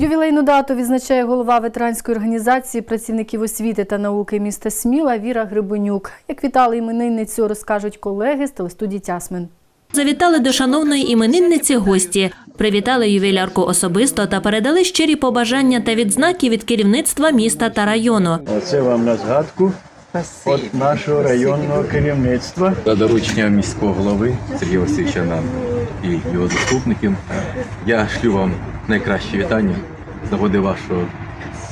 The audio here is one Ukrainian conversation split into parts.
Ювілейну дату відзначає голова ветеранської організації працівників освіти та науки міста Сміла Віра Грибонюк. Як вітали іменинницю, розкажуть колеги з телестудії Тясмин. Завітали до шановної іменинниці гості, привітали ювілярку особисто та передали щирі побажання та відзнаки від керівництва міста та району. Оце вам на згадку від нашого районного керівництва. За дорученням міського голови Сергія Васильовича нам і його заступників. Я шлю вам найкращі вітання з нагоди вашого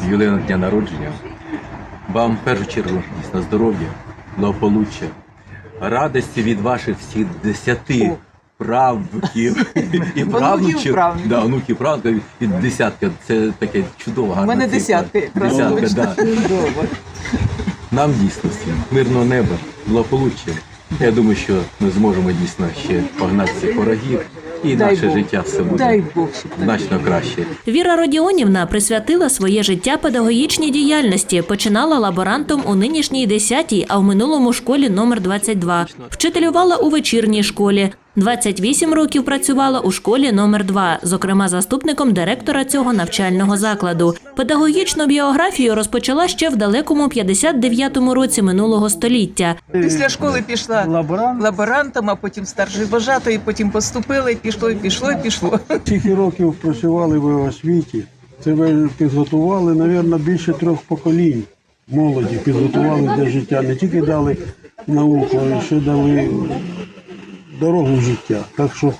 ювілейного дня народження. Вам в першу чергу дійсно здоров'я, благополуччя, радості від ваших всіх десяти правнуків і правнуків. Да, онуків, правнуків від десятка. Це таке чудово. У мене цифра. десятки Десятка, да. Нам дійсно всім мирного неба, благополуччя. Я думаю, що ми зможемо дійсно ще погнати цих ворогів, і Дай наше Бог. життя все буде Дай Бог, щоб значно краще. Віра Родіонівна присвятила своє життя педагогічній діяльності. Починала лаборантом у нинішній 10-й, а в минулому школі номер 22. Вчителювала у вечірній школі. 28 років працювала у школі номер 2, зокрема заступником директора цього навчального закладу. Педагогічну біографію розпочала ще в далекому 59-му році минулого століття. Після школи пішла Лаборант. лаборантом, а потім старшою вважатою, потім поступила і пішло, і пішло, і пішло. Скільки років працювали ви в освіті, це ви підготували, мабуть, більше трьох поколінь молоді, підготували для життя. Не тільки дали науку, а ще дали дорогу в життя. Так що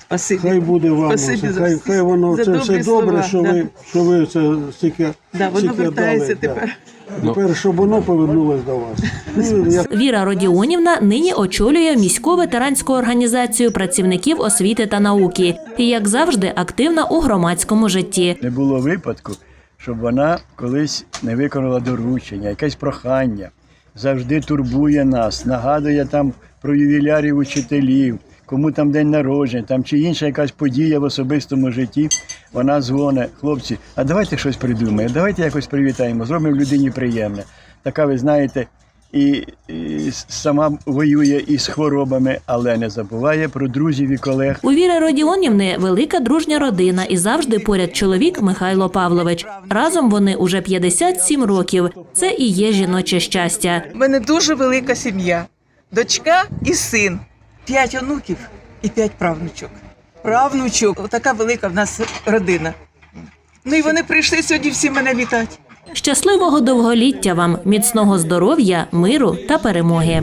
Спасибі. хай буде вам, Спасибі за хай, всі- хай воно за це все добрі добре, слова, що да. ви, що ви це стільки, Да, воно стільки вертається дали, тепер. Да. Тепер, щоб воно повернулось до вас. Ну, Віра Родіонівна нині очолює міську ветеранську організацію працівників освіти та науки і, як завжди, активна у громадському житті. Не було випадку, щоб вона колись не виконала доручення, якесь прохання. Завжди турбує нас, нагадує там про ювілярів учителів, кому там день народження, там чи інша якась подія в особистому житті. Вона дзвонить, хлопці, а давайте щось придумаємо, давайте якось привітаємо, зробимо людині приємне. Така, ви знаєте, і, і сама воює із хворобами, але не забуває про друзів і колег. У Віри Родіонівни велика дружня родина і завжди поряд чоловік Михайло Павлович. Разом вони уже 57 років. Це і є жіноче щастя. У мене дуже велика сім'я. Дочка і син. П'ять онуків і п'ять правнучок. Правнучок. Така велика в нас родина. Ну і вони прийшли сьогодні всі мене вітати. Щасливого довголіття вам, міцного здоров'я, миру та перемоги.